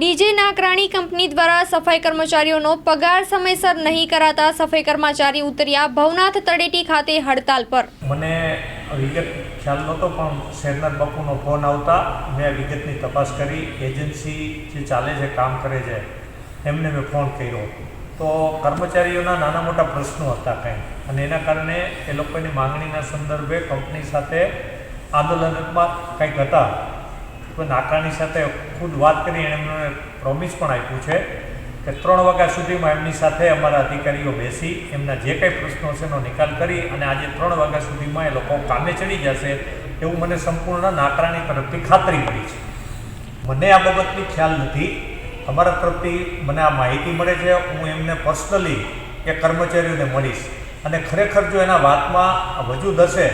DJ Nakrani company દ્વારા સફાઈ કર્મચારીઓનો પગાર સમયસર નહીં કરાતા સફાઈ કર્મચારી ઉતર્યા ભવનાથ તળેટી ખાતે હડતાલ પર. મને વિગત ખ્યાલ નહોતો, પણ શેરનાથ બાપુનો ફોન આવતા મેં વિગતની તપાસ કરી. એજન્સી જે ચાલે છે, કામ કરે છે, એમને મેં ફોન કર્યો. તો કર્મચારીઓના નાના મોટા પ્રશ્નો હતા કંઈ. અને એના કારણે એ લોકોની માંગણીના સંદર્ભે કંપની સાથે આંદોલનમાં કંઈક હતા. તો નાકાની સાથે ખુદ વાત કરી એણે એમને પ્રોમિસ પણ આપ્યું છે કે ત્રણ વાગ્યા સુધીમાં એમની સાથે અમારા અધિકારીઓ બેસી, એમના જે કંઈ પ્રશ્નો છે એનો નિકાલ કરી અને આજે ત્રણ વાગ્યા સુધીમાં એ લોકો કામે ચડી જશે એવું મને સંપૂર્ણ નાકરાની તરફથી ખાતરી મળી છે. મને આ બાબતની ખ્યાલ નથી. અમારા તરફથી મને આ માહિતી મળે છે. હું એમને પર્સનલી એ કર્મચારીઓને મળીશ. અને ખરેખર જો એના વાતમાં વજૂદ હશે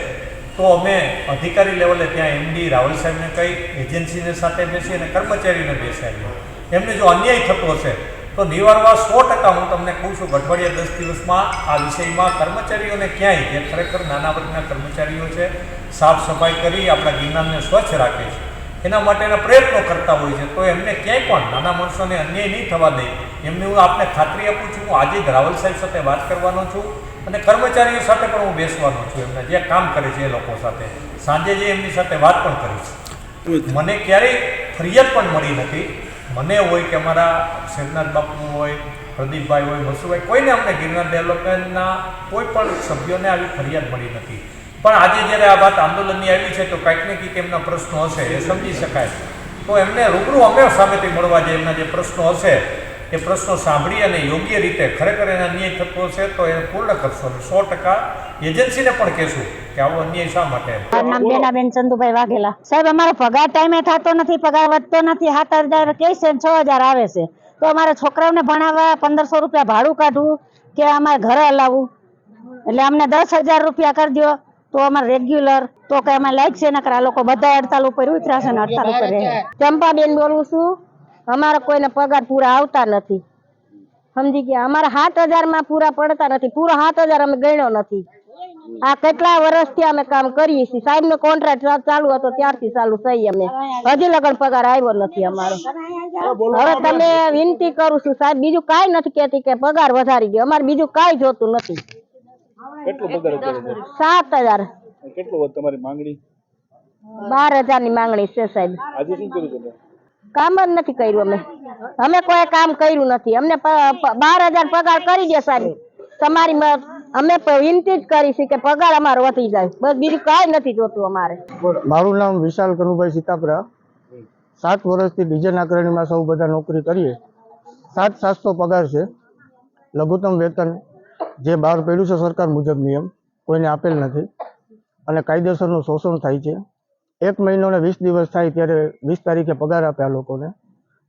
તો અમે અધિકારી લેવલે ત્યાં એમડી રાવલ સાહેબને કહી, એજન્સીને સાથે બેસી અને કર્મચારીને બેસાડીએ એમને જો અન્યાય થતો હશે, તો નિવારવા સો ટકા હું તમને કહું છું, અઠવાડિયા દસ દિવસમાં આ વિષયમાં કર્મચારીઓને ક્યાંય, જે ખરેખર નાના વર્ગના કર્મચારીઓ છે, સાફ સફાઈ કરી, આપણા ગિરનારને સ્વચ્છ રાખે છે, એના માટેના પ્રયત્નો કરતા હોય છે, તો એમને ક્યાંય પણ નાના માણસોને અન્યાય નહીં થવા દે. એમને હું આપને ખાતરી આપું છું, હું આજે જ રાવલ સાહેબ સાથે વાત કરવાનો છું. અને કર્મચારીઓ સાથે પણ હું બેસવાનો છું એમને, જે કામ કરે છે એ લોકો સાથે. સાંજે જે એમની સાથે વાત પણ કરી છે. મને ક્યારેય ફરિયાદ પણ મળી નથી. મને હોય કે અમારા શેરનાથ બાપુ હોય, પ્રદીપભાઈ હોય, વસુભાઈ, કોઈને અમને ગિરનાર ડેવલપમેન્ટના કોઈ પણ સભ્યોને આવી ફરિયાદ મળી નથી. પણ આજે જ્યારે આ વાત આંદોલનની આવી છે, તો કાંઈક ને કંઈક એમના પ્રશ્નો હશે, એ સમજી શકાય. તો એમને રૂબરૂ અમે સામેથી મળવા જે એમના જે પ્રશ્નો હશે એ પ્રશ્નો સાંભળી અને યોગ્ય રીતે ખરેખર એને અન્યાય થતો છે તો એને પૂર્ણ કરશો અને સો ટકા એજન્સીને પણ કહેશું કે આવો અન્યાય શા માટે? નામ બેનાબેન ચંદુભાઈ વાઘેલા. સાહેબ અમારો પગાર ટાઈમે થતો નથી પગાર વધતો નથી. સાત હજાર કે છે છ હજાર આવે છે. તો અમારે છોકરાઓને ભણાવવા પંદરસો રૂપિયા ભાડું કાઢવું કે અમારે ઘરે હલાવવું? એટલે અમને દસ હજાર રૂપિયા કરી દો તો અમારે રેગ્યુલર તો કે અમે લાઈક છે નકર આ લોકો બધા હડતાલ ઉપર ઉતરાશે ને હડતાલ ઉપર રહે. ચંપાબેન બોલું છું. અમારે કોઈને પગાર પૂરા આવતા નથી. સમજી ગયા? અમારે સાત હજારમાં પૂરા પડતા નથી. પૂરો સાત હજાર અમે ગણ્યો નથી. આ કેટલા વર્ષથી અમે કામ કરીએ છીએ? સાહેબ નો કોન્ટ્રાક્ટ ચાલુ હતો ત્યારથી ચાલુ થઈ અમે. હજી લગન પગાર આવ્યો નથી અમારો. હવે તમે વિનંતી કરું છું સાહેબ બીજું કઈ નથી કેતી કે પગાર વધારી ગયો. અમારે બીજું કાઈ જોતું નથી. કેટલો પગાર સાત હજાર. કેટલો તમારી માંગણી? બાર હજારની માંગણી છે સાહેબ. આજે શું કર્યું કામ જ નથી કર્યું અમે. અમે કોઈ કામ કર્યું નથી. અમને બાર હજાર પગાર કરી દે સાહેબ. તમારી અમે વિનંતી જ કરી કે પગાર અમારો વધી જાય. બસ બીજું કાંઈ નથી જોતું અમારે. મારું નામ વિશાલ કનુભાઈ સીતાપરા. સાત વર્ષથી ડીજે નાકરણીમાં સૌ બધા નોકરી કરીએ. સાત સાતસો પગાર છે. લઘુત્તમ વેતન જે બહાર પડ્યું છે સરકાર મુજબ નિયમ, કોઈને આપેલ નથી. અને કાયદેસરનું શોષણ થાય છે. એક મહિનો ને વીસ દિવસ થાય ત્યારે વીસ તારીખે પગાર આપે આ લોકોને.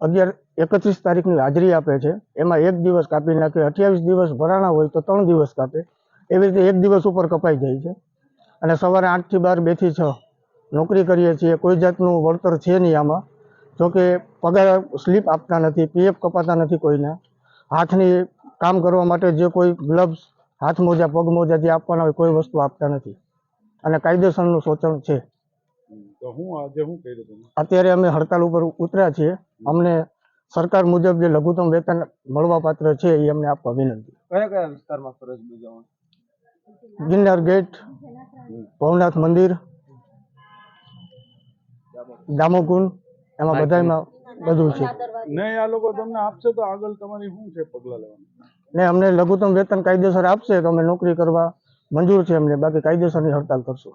અગિયાર, એકત્રીસ તારીખની હાજરી આપે છે. એમાં એક દિવસ કાપી નાખે, અઠ્યાવીસ દિવસ ભરાણા હોય તો ત્રણ દિવસ કાપે. એવી રીતે એક દિવસ ઉપર કપાઈ જાય છે. અને સવારે આઠથી બાર બેથી છ નોકરી કરીએ છીએ. કોઈ જાતનું વળતર છે નહીં આમાં. જોકે પગાર સ્લીપ આપતા નથી, પીએફ કપાતા નથી કોઈને. હાથની કામ કરવા માટે જે કોઈ ગ્લવ્સ, હાથ મોજા, પગ મોજા જે આપવાના હોય કોઈ વસ્તુ આપતા નથી. અને કાયદેસરનું શોષણ છે. તો હું આજે શું કર્યું તમે? અત્યારે અમે હડતાલ ઉપર ઉતર્યા છીએ. અમને સરકાર મુજબ જે લઘુત્તમ વેતન મળવા પાત્ર છે એ અમને આપવા વિનંતી. કયા કયા વિસ્તારમાં ફરજ બજાવો ગિરનાર ગેટ ભવનાથ મંદિર દામોકુંડ એમાં બધામાં બધું છે. નહીં આ લોકો તમને આપશે તો આગળ તમારી શું છે પગલાં લેવાના? ને અમને લઘુત્તમ વેતન કાયદેસર આપશે તો અમે નોકરી કરવા મંજૂર છે અમને. બાકી કાયદેસરની હડતાલ કરશું.